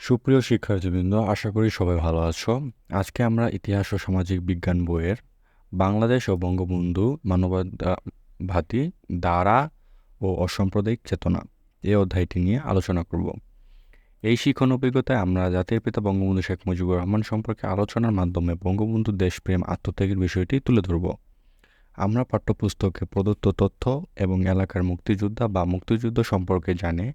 সুপ্রিয় শিক্ষার্থীবৃন্দ, আশা করি সবাই ভালো আছো। আজকে আমরা ইতিহাস ও সামাজিক বিজ্ঞান বইয়ের বাংলাদেশ ও বঙ্গবন্ধু মানবতাবাদী দ্বারা ও অসাম্প্রদায়িক চেতনা এই অধ্যায়টি নিয়ে আলোচনা করব। এই শিক্ষণ অভিজ্ঞতায় আমরা জাতির পিতা বঙ্গবন্ধু শেখ মুজিবুর রহমান সম্পর্কে আলোচনার মাধ্যমে বঙ্গবন্ধু দেশপ্রেম, আত্মত্যাগের বিষয়টি তুলে ধরব। আমরা পাঠ্যপুস্তকে প্রদত্ত তথ্য এবং এলাকার মুক্তিযোদ্ধা বা মুক্তিযুদ্ধ সম্পর্কে জানে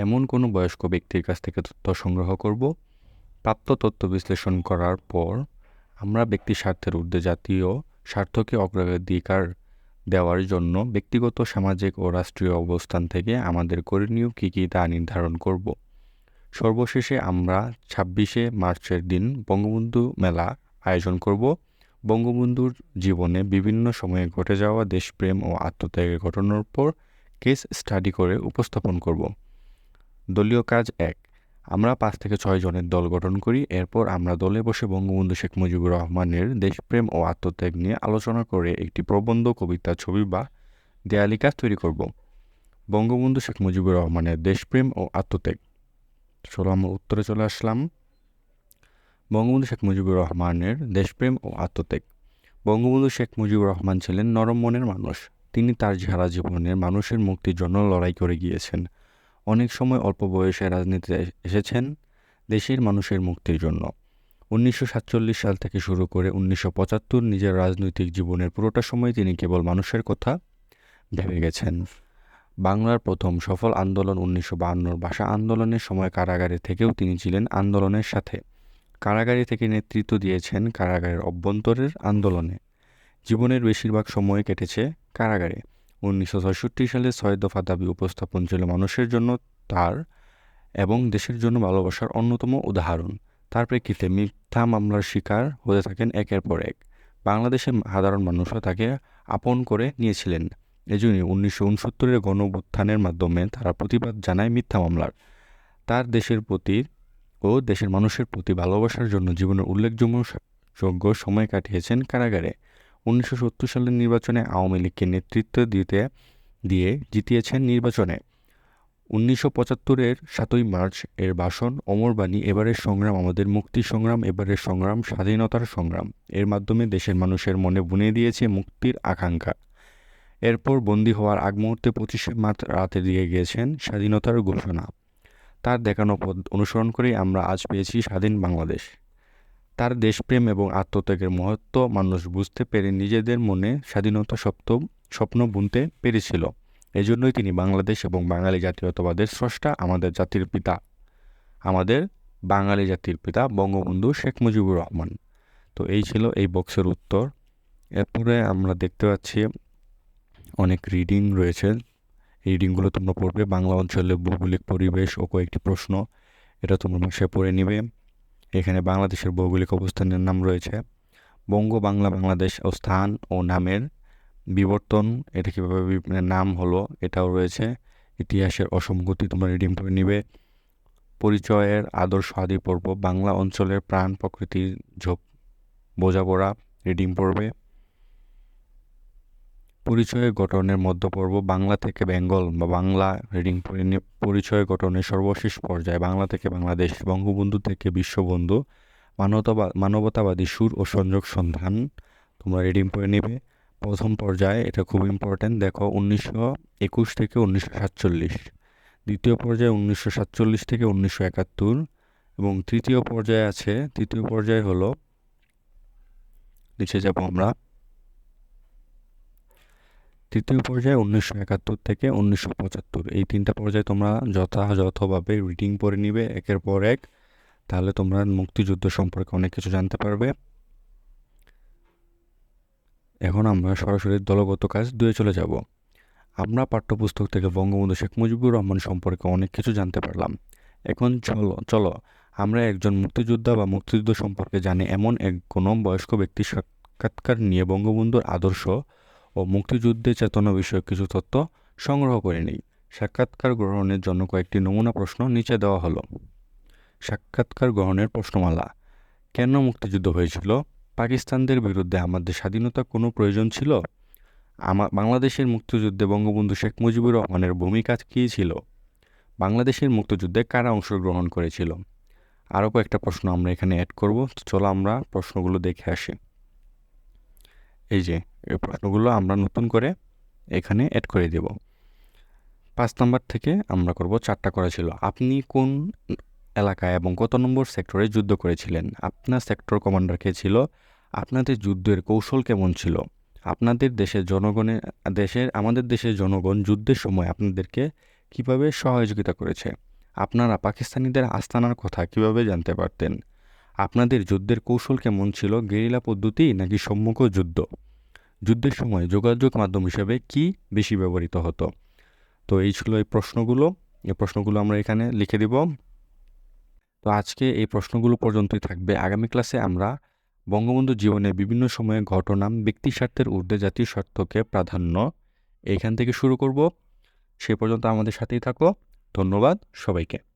এমন কোনো বয়স্ক ব্যক্তির কাছ থেকে তথ্য সংগ্রহ করব? প্রাপ্ত তথ্য বিশ্লেষণ করার পর আমরা ব্যক্তি স্বার্থের ঊর্ধ্বে জাতীয় স্বার্থকে অগ্রাধিকার দেওয়ার জন্য ব্যক্তিগত, সামাজিক ও রাষ্ট্রীয় অবস্থান থেকে আমাদের করণীয় কী কী তা নির্ধারণ করব? সর্বশেষে আমরা ছাব্বিশে মার্চের দিন বঙ্গবন্ধু মেলা আয়োজন করব। বঙ্গবন্ধুর জীবনে বিভিন্ন সময়ে ঘটে যাওয়া দেশপ্রেম ও আত্মত্যাগের ঘটনার উপর কেস স্টাডি করে উপস্থাপন করব। দলীয় কাজ এক। আমরা পাঁচ থেকে ছয় জনের দল গঠন করি, এরপর আমরা দলে বসে বঙ্গবন্ধু শেখ মুজিবুর রহমানের দেশপ্রেম ও আত্মত্যাগ নিয়ে আলোচনা করে একটি প্রবন্ধ, কবিতা, ছবি বা দেয়ালি কাজ তৈরি করব। বঙ্গবন্ধু শেখ মুজিবুর রহমানের দেশপ্রেম ও আত্মত্যাগ। চলো আমরা উত্তরে চলে আসলাম। বঙ্গবন্ধু শেখ মুজিবুর রহমানের দেশপ্রেম ও আত্মত্যাগ। বঙ্গবন্ধু শেখ মুজিবুর রহমান ছিলেন নরম মনের মানুষ। তিনি তার সারা জীবনের মানুষের মুক্তির জন্য লড়াই করে গিয়েছেন। অনেক সময় অল্প বয়সে রাজনীতিতে এসেছেন দেশের মানুষের মুক্তির জন্য। উনিশশো সাতচল্লিশ সাল থেকে শুরু করে উনিশশো পঁচাত্তর নিজের রাজনৈতিক জীবনের পুরোটা সময় তিনি কেবল মানুষের কথা ভেবে গেছেন। বাংলার প্রথম সফল আন্দোলন উনিশশো বাহান্নর ভাষা আন্দোলনের সময় কারাগারে থেকেও তিনি ছিলেন আন্দোলনের সাথে। কারাগারে থেকে নেতৃত্ব দিয়েছেন কারাগারের অভ্যন্তরের আন্দোলনে। জীবনের বেশিরভাগ সময় কেটেছে কারাগারে। উনিশশো সালে ছয় দফা দাবি উপস্থাপন ছিল মানুষের জন্য, তার এবং দেশের জন্য ভালোবাসার অন্যতম উদাহরণ। তার প্রেক্ষিতে মিথ্যা মামলার শিকার হতে থাকেন একের পর এক। বাংলাদেশের সাধারণ মানুষও তাকে আপন করে নিয়েছিলেন। এজন্যই উনিশশো উনসত্তরের গণ মাধ্যমে তারা প্রতিবাদ জানায় মিথ্যা মামলার। তার দেশের প্রতি ও দেশের মানুষের প্রতি ভালোবাসার জন্য জীবনের উল্লেখযোগ্য সময় কাটিয়েছেন কারাগারে। উনিশশো সত্তর সালের নির্বাচনে আওয়ামী লীগকে নেতৃত্ব দিতে, দিয়ে জিতিয়েছেন নির্বাচনে। উনিশশো পঁচাত্তরের সাতই মার্চ এর ভাষণ অমরবাণী এবারের সংগ্রাম আমাদের মুক্তি সংগ্রাম, এবারের সংগ্রাম স্বাধীনতার সংগ্রাম। এর মাধ্যমে দেশের মানুষের মনে বুনে দিয়েছে মুক্তির আকাঙ্ক্ষা। এরপর বন্দী হওয়ার আগ মুহূর্তে পঁচিশে মার্চ রাতে দিয়ে গিয়েছেন স্বাধীনতার ঘোষণা। তার দেখানো পথ অনুসরণ করেই আমরা আজ পেয়েছি স্বাধীন বাংলাদেশ। তার দেশপ্রেম এবং আত্মত্যাগের মহত্ব মানুষ বুঝতে পেরে নিজেদের মনে স্বাধীনতা সপ্ত, স্বপ্ন বুনতে পেরেছিল। এজন্যই তিনি বাংলাদেশ এবং বাঙালি জাতীয়তাবাদের স্রষ্টা আমাদের জাতির পিতা। আমাদের বাঙালি জাতির পিতা বঙ্গবন্ধু শেখ মুজিবুর রহমান। তো এই ছিল এই বক্সের উত্তর। এরপরে আমরা দেখতে পাচ্ছি অনেক রিডিং রয়েছে। রিডিংগুলো তোমরা পড়বে বাংলা অঞ্চলের ভৌগোলিক পরিবেশ ও কয়েকটি প্রশ্ন। এটা তোমরা ভাষায় পড়ে নিবে। এখানে বাংলাদেশের ভৌগোলিক অবস্থানের নাম রয়েছে বঙ্গ বাংলা বাংলাদেশ ও স্থান ও নামের বিবর্তন। এটা কীভাবে মানে নাম হলো, এটাও রয়েছে। ইতিহাসের অসংগতি তোমরা রিডিম করে নিবে। পরিচয়ের আদর্শ আদি পর্ব বাংলা অঞ্চলের প্রাণ প্রকৃতির ঝোপ বোঝাপড়া রিডিম পড়বে পরিচয় গঠনের মধ্যপর্ব বাংলা থেকে বেঙ্গল বা বাংলা রিডিং পরিচয় গঠনের সর্বশেষ পর্যায়ে বাংলা থেকে বাংলাদেশ, বঙ্গবন্ধু থেকে বিশ্ববন্ধু মানবতাবা মানবতাবাদী সুর ও সংযোগ সন্ধান। তোমরা রিডিং পড়ে নেবে। প্রথম পর্যায়ে, এটা খুব ইম্পর্ট্যান্ট দেখো উনিশশো একুশ থেকে উনিশশো সাতচল্লিশ। দ্বিতীয় পর্যায়ে উনিশশো সাতচল্লিশ থেকে উনিশশো একাত্তর। এবং তৃতীয় পর্যায়ে আছে, তৃতীয় পর্যায়ে হলো, নিচে যাব আমরা। তৃতীয় পর্যায়ে উনিশশো একাত্তর থেকে উনিশশো পঁচাত্তর। এই তিনটা পর্যায়ে তোমরা যথাযথভাবে রিডিং পড়ে নিবে, একের পর এক। তাহলে তোমরা মুক্তিযুদ্ধ সম্পর্কে অনেক কিছু জানতে পারবে। এখন আমরা সরাসরি দলগত কাজ দুয়ে চলে যাব। আমরা পাঠ্যপুস্তক থেকে বঙ্গবন্ধু শেখ মুজিবুর রহমান সম্পর্কে অনেক কিছু জানতে পারলাম। এখন চলো চলো, আমরা একজন মুক্তিযোদ্ধা বা মুক্তিযুদ্ধ সম্পর্কে জানি। এমন এক কোনো বয়স্ক ব্যক্তির সাক্ষাৎকার নিয়ে বঙ্গবন্ধুর আদর্শ ও মুক্তিযুদ্ধে চেতনা বিষয়ক কিছু তথ্য সংগ্রহ করে নিই। সাক্ষাৎকার গ্রহণের জন্য কয়েকটি নমুনা প্রশ্ন নিচে দেওয়া হলো। সাক্ষাৎকার গ্রহণের প্রশ্নমালা। কেন মুক্তিযুদ্ধ হয়েছিল? পাকিস্তানদের বিরুদ্ধে আমাদের স্বাধীনতা কোনো প্রয়োজন ছিল? আমা বাংলাদেশের মুক্তিযুদ্ধে বঙ্গবন্ধু শেখ মুজিবুর রহমানের ভূমিকা কী ছিল? বাংলাদেশের মুক্তিযুদ্ধে কারা অংশগ্রহণ করেছিল? আরও কয়েকটা প্রশ্ন আমরা এখানে অ্যাড করব। চলো আমরা প্রশ্নগুলো দেখে আসি। এই যে, এই প্রশ্নগুলো আমরা নতুন করে এখানে অ্যাড করে দেব। পাঁচ নাম্বার থেকে আমরা করব চারটা করা ছিল। আপনি কোন এলাকায় এবং কত নম্বর সেক্টরে যুদ্ধ করেছিলেন? আপনার সেক্টর কমান্ডার কে ছিল? আপনাদের যুদ্ধের কৌশল কেমন ছিল? আপনাদের দেশের জনগণের দেশের, আমাদের দেশের জনগণ যুদ্ধের সময় আপনাদেরকে কীভাবে সহযোগিতা করেছে? আপনারা পাকিস্তানিদের আস্তানার কথা কীভাবে জানতে পারতেন? আপনাদের যুদ্ধের কৌশল কেমন ছিল, গেরিলা পদ্ধতি নাকি সম্মুখ যুদ্ধ? যুদ্ধের সময় যোগাযোগ মাধ্যম হিসেবে কি বেশি ব্যবহৃত হতো? তো এই ছিল এই প্রশ্নগুলো। এই প্রশ্নগুলো আমরা এখানে লিখে দিব। তো আজকে এই প্রশ্নগুলো পর্যন্তই থাকবে। আগামী ক্লাসে আমরা বঙ্গবন্ধু জীবনে বিভিন্ন সময়ে ঘটনা, ব্যক্তি স্বার্থের ঊর্ধ্বে জাতীয় স্বার্থকে প্রাধান্য এইখান থেকে শুরু করব। সে পর্যন্ত আমাদের সাথেই থাকো। ধন্যবাদ সবাইকে।